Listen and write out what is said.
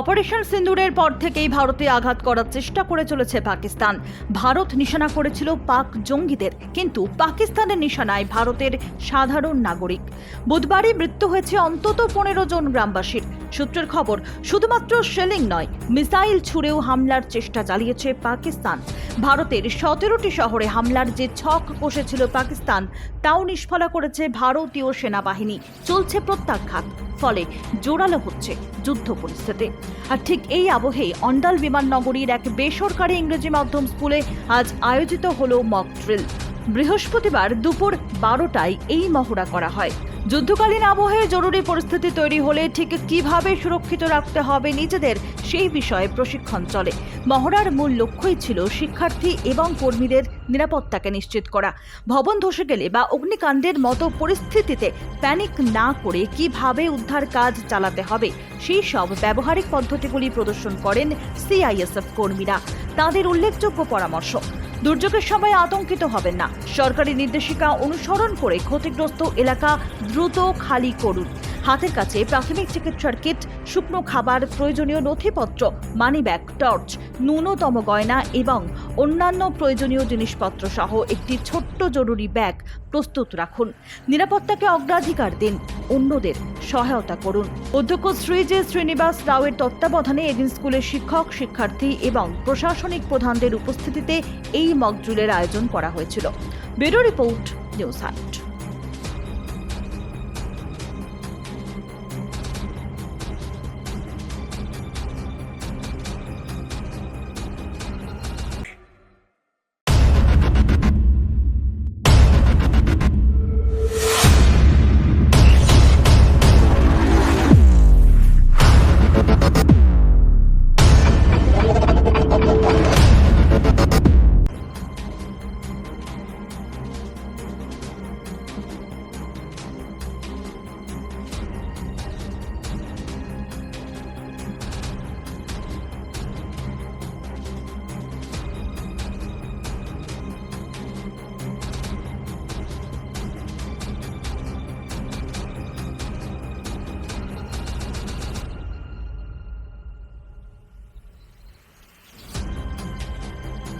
Operation সিন্দুরের পর থেকেই ভারতে আঘাত করার চেষ্টা করে চলেছে পাকিস্তান। ভারত নিশানা করেছিল পাক জঙ্গিদের, কিন্তু পাকিস্তানের নিশানায় ভারতের সাধারণ নাগরিক। বুধবারই মৃত্যু হয়েছে অন্তত পনেরো জন গ্রামবাসীর। সূত্রের খবর, শুধুমাত্র শেলিং নয়, মিসাইল ছুড়েও হামলার চেষ্টা চালিয়েছে পাকিস্তান। ভারতের সতেরোটি শহরে হামলার যে ছক কষেছিল পাকিস্তান, তাও নিষ্ফলা করেছে ভারতীয় সেনাবাহিনী। চলছে প্রত্যাঘাত, ফলে জোরালো হচ্ছে যুদ্ধ পরিস্থিতি। আর ঠিক এই আবহে অন্ডাল বিমাননগরীর এক বেসরকারি ইংরেজি মাধ্যম স্কুলে আজ আয়োজিত হলো মক ড্রিল। বৃহস্পতিবার দুপুর বারোটায় এই মহড়া করা হয়। যুদ্ধকালীন আবহে জরুরি পরিস্থিতি তৈরি হলে ঠিক কীভাবে সুরক্ষিত রাখতে হবে নিজেদের সেই বিষয়ে প্রশিক্ষণ চলে। মহড়ার মূল লক্ষ্যই ছিল শিক্ষার্থী এবং কর্মীদের নিরাপত্তাকে নিশ্চিত করা। ভবন ধসে গেলে বা অগ্নিকাণ্ডের মতো পরিস্থিতিতে প্যানিক না করে কীভাবে উদ্ধার কাজ চালাতে হবে, সেই সব ব্যবহারিক পদ্ধতিগুলি প্রদর্শন করেন সিআইএসএফ কর্মীরা। তাদের উল্লেখযোগ্য পরামর্শ দুর্যোগের সময় আতঙ্কিত হবেন না। সরকারি নির্দেশিকা অনুসরণ করে ক্ষতিগ্রস্ত এলাকা দ্রুত খালি করুন। হাতের কাছে প্রাথমিক চিকিৎসার কিট, শুকনো খাবার, প্রয়োজনীয় নথিপত্র মানিব্যাগ টর্চ ন্যূনতম গয়না এবং অন্যান্য প্রয়োজনীয় জিনিসপত্র সহ একটি ছোট্ট জরুরি ব্যাগ প্রস্তুত রাখুন। নিরাপত্তাকে অগ্রাধিকার দিন। অন্যদের সহায়তা করুন। অধ্যক্ষ শ্রী জে শ্রীনিবাস রাওয়ের তত্ত্বাবধানে এদিন স্কুলের শিক্ষক, শিক্ষার্থী এবং প্রশাসনিক প্রধানদের উপস্থিতিতে এই মকজুলের আয়োজন করা হয়েছিল। Bureau report, news hunt